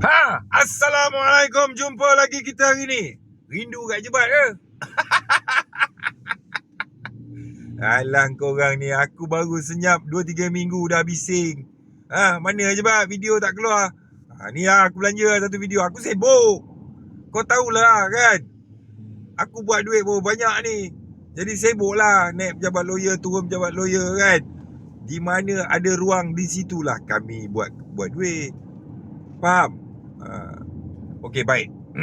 Ha, Assalamualaikum. Jumpa lagi kita hari ni. Rindu kat jebat ke? Alah korang ni, aku baru senyap 2-3 minggu dah bising. Ha, mana jebat video tak keluar? Ha, ni lah aku belanja satu video. Aku sibuk. Kau tahulah kan? Aku buat duit pun banyak ni. Jadi sibuk lah naik pejabat lawyer, turun pejabat lawyer kan? Di mana ada ruang di situlah kami buat buat duit. Faham? Uh, okay, baik.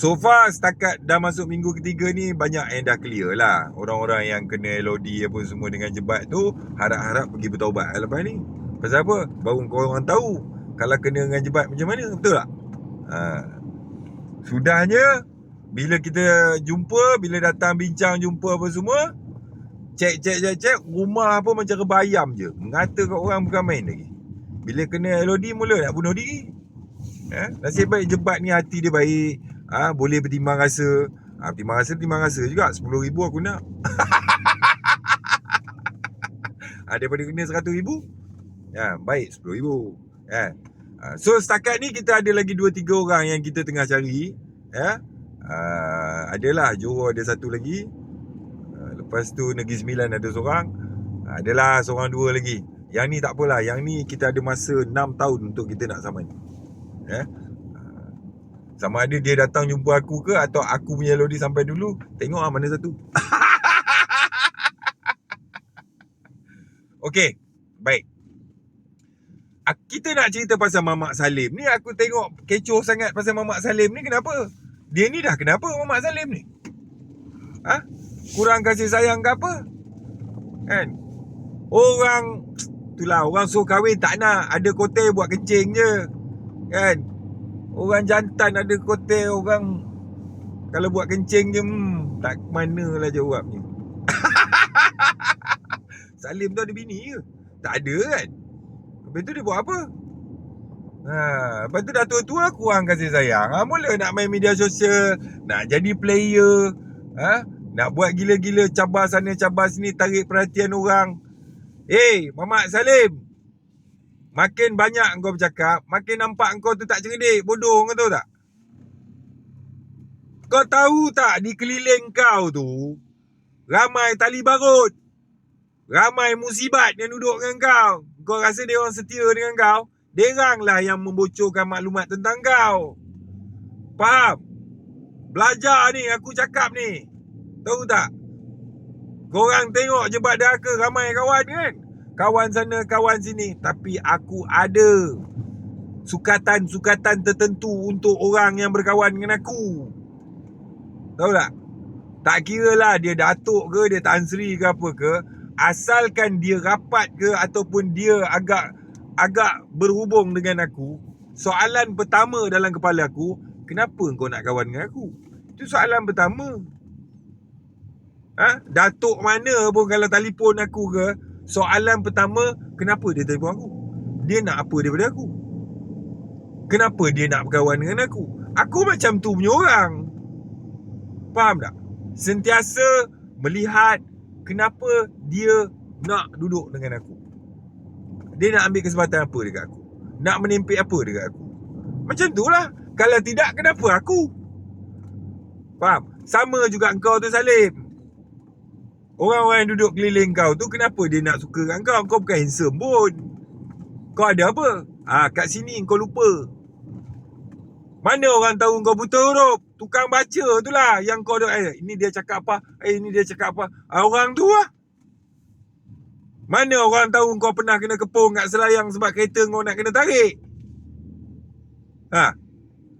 so far, setakat dah masuk minggu ketiga ni, banyak yang dah clear lah. Orang-orang yang kena LOD apa semua dengan jebat tu, harap-harap pergi bertaubat lepas ni. Pasal apa? Baru korang tahu kalau kena dengan jebat macam mana. Betul tak? Uh, sudahnya, bila kita jumpa, bila datang bincang jumpa apa semua, cek cek cek cek rumah apa macam rebayam je. Mengata kat orang bukan main lagi. Bila kena LOD mula nak bunuh diri. Eh, nasib baik jebat ni hati dia baik. Ah, ha, boleh bertimbang rasa. Ah, ha, bertimbang rasa bertimbang rasa juga. 10,000 aku nak. ha, daripada kena 100,000. Ya, baik 10,000. Ya. Ha, so setakat ni kita ada lagi 2 3 orang yang kita tengah cari. Ya. Ha, adalah Johor ada satu lagi. Ha, lepas tu Negeri Sembilan ada seorang. Ha, adalah seorang dua lagi. Yang ni tak apalah Yang ni kita ada masa 6 tahun Untuk kita nak saman Ya sama ada dia datang jumpa aku ke Atau aku punya lodi sampai dulu Tengok lah mana satu Okay Baik Kita nak cerita pasal Mamak Salim Ni aku tengok kecoh sangat pasal Mamak Salim ni Kenapa? Dia ni dah kenapa Mamak Salim ni? Ha? Kurang kasih sayang ke apa? Kan? Orang Itulah orang suruh kahwin tak nak. Ada kotel buat kencing je. Kan? Orang jantan ada kotel Orang Kalau buat kencing je hmm, Tak mana lah jawabnya Salim tu ada bini ke? Tak ada kan? Lepas tu dia buat apa? Ha, lepas tu dah tua-tua kurang kasih sayang. Ha, Mula nak main media sosial Nak jadi player ha? Nak buat gila-gila cabar sana cabar sini Tarik perhatian orang hey, Mamat Salim. Makin banyak kau bercakap, makin nampak kau tu tak cerdik, bodoh kau tahu tak? Kau tahu tak di keliling kau tu ramai tali barut. Ramai musibat yang duduk dengan kau. Kau rasa dia orang setia dengan kau? Deranglah yang membocorkan maklumat tentang kau. Faham? Belajar ni aku cakap ni. Tahu tak? Korang tengok jebat deraka ramai kawan kan? Kawan sana, kawan sini. Tapi aku ada sukatan-sukatan tertentu untuk orang yang berkawan dengan aku. Tahu tak? Tak kira lah dia Datuk ke, dia Tan Sri ke apa ke. Asalkan dia rapat ke ataupun dia agak agak berhubung dengan aku. Soalan pertama dalam kepala aku, kenapa kau nak kawan dengan aku? Itu soalan pertama. Ha? Datuk mana pun kalau telefon aku ke Soalan pertama Kenapa dia telefon aku? Dia nak apa daripada aku? Kenapa dia nak berkawan dengan aku? Aku macam tu punya orang. Faham tak? Sentiasa melihat Kenapa dia nak duduk dengan aku. Dia nak ambil kesempatan apa dekat aku? Nak menempik apa dekat aku? Macam tu lah. Kalau tidak kenapa aku? Faham? Sama juga engkau tu Salim Orang-orang yang duduk keliling kau tu Kenapa dia nak suka dengan kau? Kau bukan handsome pun. Kau ada apa? Ah, ha, Kat sini kau lupa. Mana orang tahu kau buta huruf? Tukang baca tu lah Yang kau ada. Eh, Ini dia cakap apa? Eh ini dia cakap apa? Ha, Orang tu lah. Mana orang tahu kau pernah kena kepung Kat selayang sebab kereta kau nak kena tarik? Ha.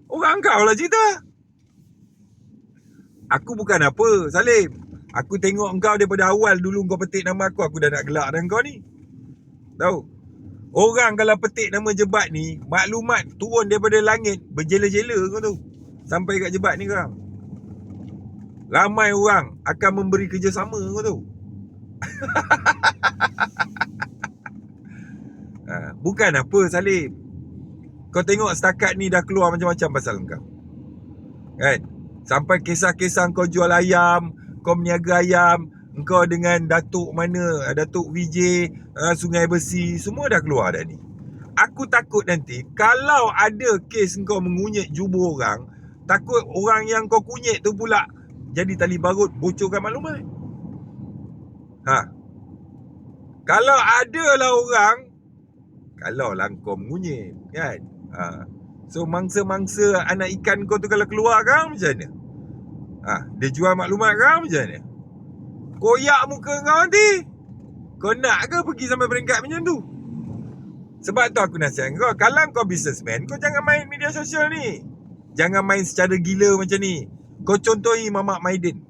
Orang kau lah cerita. Aku bukan apa Salim Aku tengok engkau daripada awal dulu kau petik nama aku Aku dah nak gelak dengan kau ni. Tahu? Orang kalau petik nama jebat ni Maklumat turun daripada langit Berjela-jela kau tu. Sampai kat jebat ni kau Ramai orang akan memberi kerjasama kau tu. Ha, Bukan apa Salim. Kau tengok setakat ni dah keluar macam-macam pasal kau Kan? Sampai kisah-kisah kau jual ayam kau meniaga ayam Engkau dengan Datuk mana Datuk VJ uh, Sungai Besi Semua dah keluar dah ni Aku takut nanti kalau ada kes kau mengunyit jubur orang, takut orang yang kau kunyit tu pula jadi tali barut bocorkan maklumat. Ha. Kalau ada lah orang kalau lah kau mengunyit kan. Ha. So mangsa-mangsa anak ikan kau tu kalau keluar kan macam mana? Ha, dia jual maklumat kan macam mana? Koyak muka kau nanti. Kau nak ke pergi sampai peringkat macam tu? Sebab tu aku nasihat kau Kalau kau businessman Kau jangan main media sosial ni. Jangan main secara gila macam ni. Kau contohi Mamak Maidin.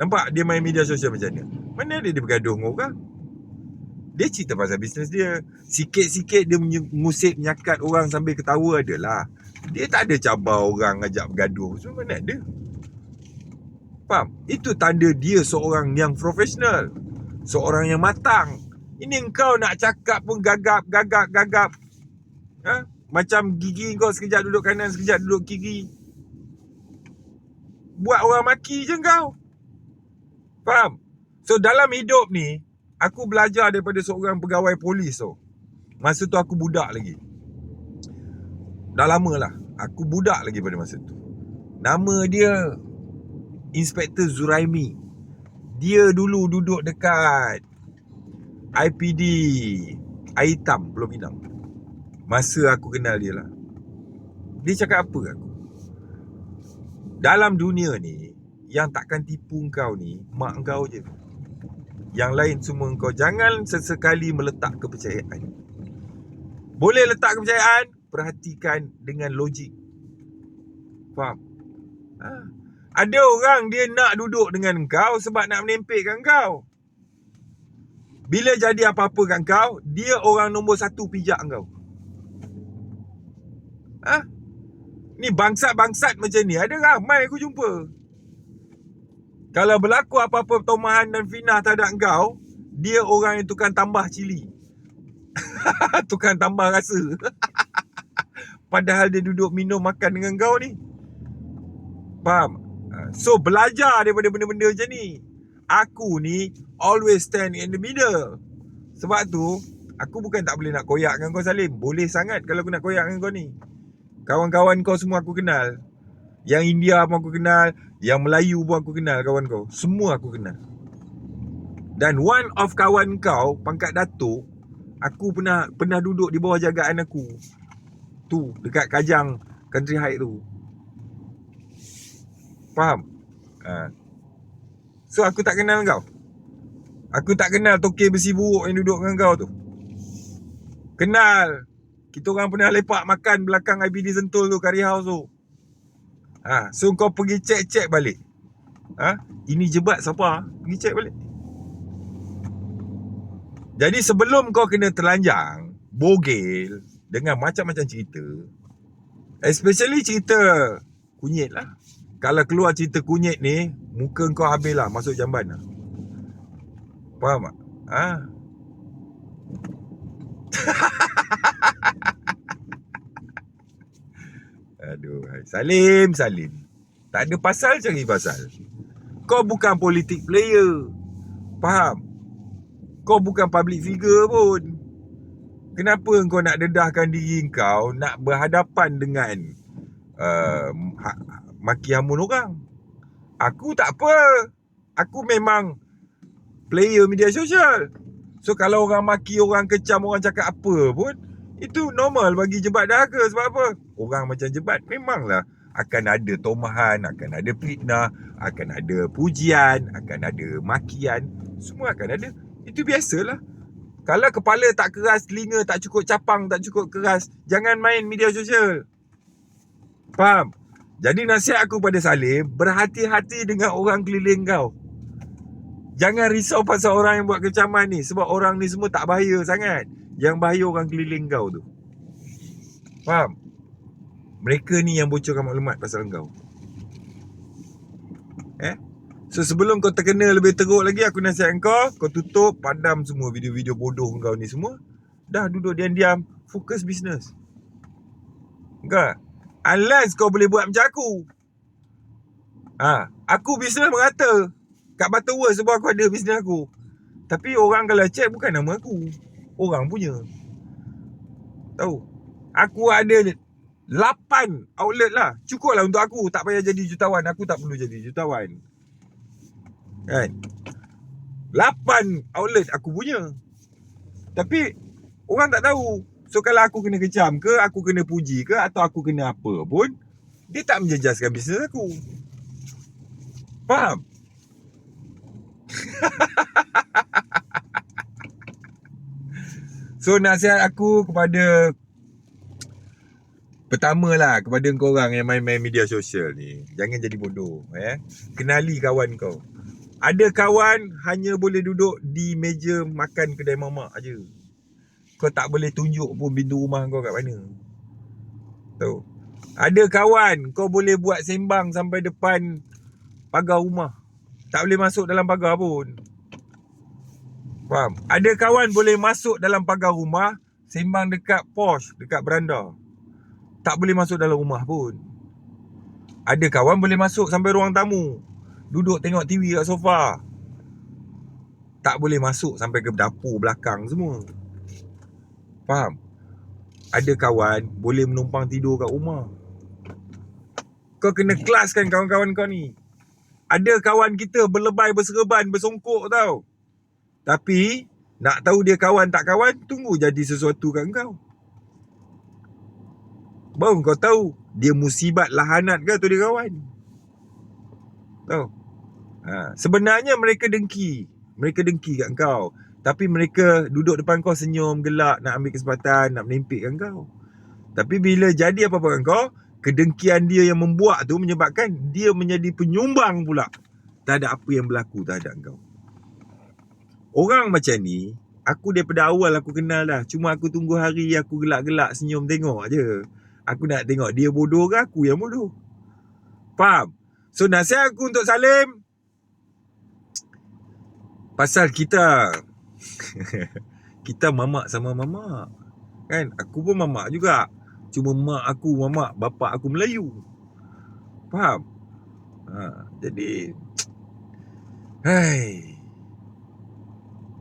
Nampak dia main media sosial macam ni? Mana ada dia bergaduh dengan orang? Dia cerita pasal bisnes dia. Sikit-sikit dia mengusik nyakat orang sambil ketawa adalah. Dia tak ada cabar orang ajak bergaduh. So mana ada Faham? Itu tanda dia seorang yang profesional Seorang yang matang ini kau nak cakap pun gagap, gagap, gagap. Ha? Macam gigi kau sekejap duduk kanan, sekejap duduk kiri. Buat orang maki je kau. Faham? So dalam hidup ni, aku belajar daripada seorang pegawai polis tu. Masa tu aku budak lagi. Dah lama lah. Aku budak lagi pada masa tu. Nama dia Inspektor Zuraimi. Dia dulu duduk dekat IPD Air hitam Pulau Pinang Masa aku kenal dia lah Dia cakap apa aku Dalam dunia ni Yang takkan tipu kau ni Mak kau je Yang lain semua kau Jangan sesekali meletak kepercayaan Boleh letak kepercayaan Perhatikan dengan logik Faham? Ha? Ada orang dia nak duduk dengan kau Sebab nak menempelkan kau bila jadi apa-apa kat kau, dia orang nombor satu pijak kau. Ha? Ni bangsat-bangsat macam ni ada ramai aku jumpa. Kalau berlaku apa-apa tomahan dan fitnah terhadap kau, dia orang yang tukang tambah cili. tukang tambah rasa. Padahal dia duduk minum makan dengan kau ni. Faham? Ha, so belajar daripada benda-benda macam ni. Aku ni always stand in the middle. Sebab tu, aku bukan tak boleh nak koyak dengan kau Salim. Boleh sangat kalau aku nak koyak dengan kau ni. Kawan-kawan kau semua aku kenal. Yang India pun aku kenal. Yang Melayu pun aku kenal kawan kau. Semua aku kenal. Dan one of kawan kau, pangkat Datuk, aku pernah pernah duduk di bawah jagaan aku. Tu, dekat Kajang Country High tu. Faham? Ha. So aku tak kenal kau? Aku tak kenal toke besi buruk yang duduk dengan kau tu. Kenal. Kita orang pernah lepak makan belakang IBD Sentul tu Curry House tu. Ha, So kau pergi check-check balik. Ha? Ini jebat siapa? Pergi check balik. Jadi sebelum kau kena terlanjang Bogel Dengan macam-macam cerita Especially cerita Kunyit lah kalau keluar cerita kunyit ni Muka kau habis lah Masuk jamban lah Faham tak? Ha? Aduh Salim Salim Tak ada pasal cari pasal Kau bukan politik player Faham? Kau bukan public figure pun Kenapa kau nak dedahkan diri kau Nak berhadapan dengan uh, maki hamun orang. Aku tak apa. Aku memang player media sosial. So kalau orang maki, orang kecam, orang cakap apa pun, itu normal bagi jebat dahaga. Sebab apa? Orang macam jebat memanglah akan ada tomahan, akan ada fitnah, akan ada pujian, akan ada makian. Semua akan ada. Itu biasalah. Kalau kepala tak keras, telinga tak cukup capang, tak cukup keras, jangan main media sosial. Faham? Jadi nasihat aku pada Salim Berhati-hati dengan orang keliling kau. Jangan risau pasal orang yang buat kecaman ni Sebab orang ni semua tak bahaya sangat. Yang bahaya orang keliling kau tu. Faham? Mereka ni yang bocorkan maklumat pasal kau. Eh? So sebelum kau terkena lebih teruk lagi Aku nasihat kau Kau tutup Padam semua video-video bodoh kau ni semua. Dah duduk diam-diam Fokus bisnes Enggak Unless kau boleh buat macam aku. Ha, aku bisnes merata. Kat Butterworth sebab aku ada bisnes aku. Tapi orang kalau check bukan nama aku. Orang punya. Tahu. Aku ada 8 outlet lah. Cukup lah untuk aku. Tak payah jadi jutawan. Aku tak perlu jadi jutawan. Kan? 8 outlet aku punya. Tapi orang tak tahu. So kalau aku kena kecam ke, aku kena puji ke atau aku kena apa pun, dia tak menjejaskan bisnes aku. Faham? so nasihat aku kepada Pertama lah kepada kau yang main-main media sosial ni Jangan jadi bodoh eh. Kenali kawan kau Ada kawan hanya boleh duduk di meja makan kedai mamak aja. Kau tak boleh tunjuk pun pintu rumah kau kat mana Tahu Ada kawan kau boleh buat sembang sampai depan pagar rumah Tak boleh masuk dalam pagar pun Faham? Ada kawan boleh masuk dalam pagar rumah Sembang dekat posh, dekat beranda tak boleh masuk dalam rumah pun. Ada kawan boleh masuk sampai ruang tamu. Duduk tengok TV kat sofa. Tak boleh masuk sampai ke dapur belakang semua. Faham? Ada kawan boleh menumpang tidur kat rumah. Kau kena kelaskan kawan-kawan kau ni. Ada kawan kita berlebay, berserban, bersongkok tau. Tapi, nak tahu dia kawan tak kawan, tunggu jadi sesuatu kat kau. Baru kau tahu Dia musibat lahanat ke atau dia kawan Tahu ha. Sebenarnya mereka dengki Mereka dengki kat kau Tapi mereka duduk depan kau senyum Gelak nak ambil kesempatan Nak menimpik kat kau Tapi bila jadi apa-apa kat kau Kedengkian dia yang membuat tu Menyebabkan dia menjadi penyumbang pula Tak ada apa yang berlaku terhadap kau Orang macam ni Aku daripada awal aku kenal dah Cuma aku tunggu hari aku gelak-gelak senyum tengok je Aku nak tengok dia bodoh ke aku yang bodoh. Faham? So nasihat aku untuk Salim. Pasal kita. kita mamak sama mamak. Kan? Aku pun mamak juga. Cuma mak aku mamak, bapak aku Melayu. Faham? Ha, jadi. Hai.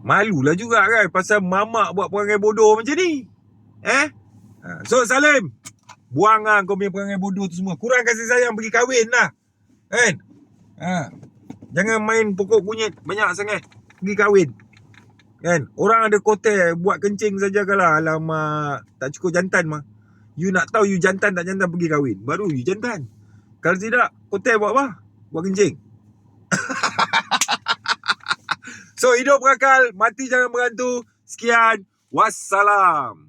Malulah juga kan pasal mamak buat perangai bodoh macam ni. Eh? Ha, so Salim. Buang lah kau punya perangai bodoh tu semua. Kurang kasih sayang pergi kahwin lah. Kan? Ha. Jangan main pokok kunyit banyak sangat. Pergi kahwin. Kan? Orang ada kotel buat kencing saja kalah. Alamak. Tak cukup jantan mah. You nak tahu you jantan tak jantan pergi kahwin. Baru you jantan. Kalau tidak, kotel buat apa? Buat kencing. so, hidup berakal. Mati jangan berantu. Sekian. Wassalam.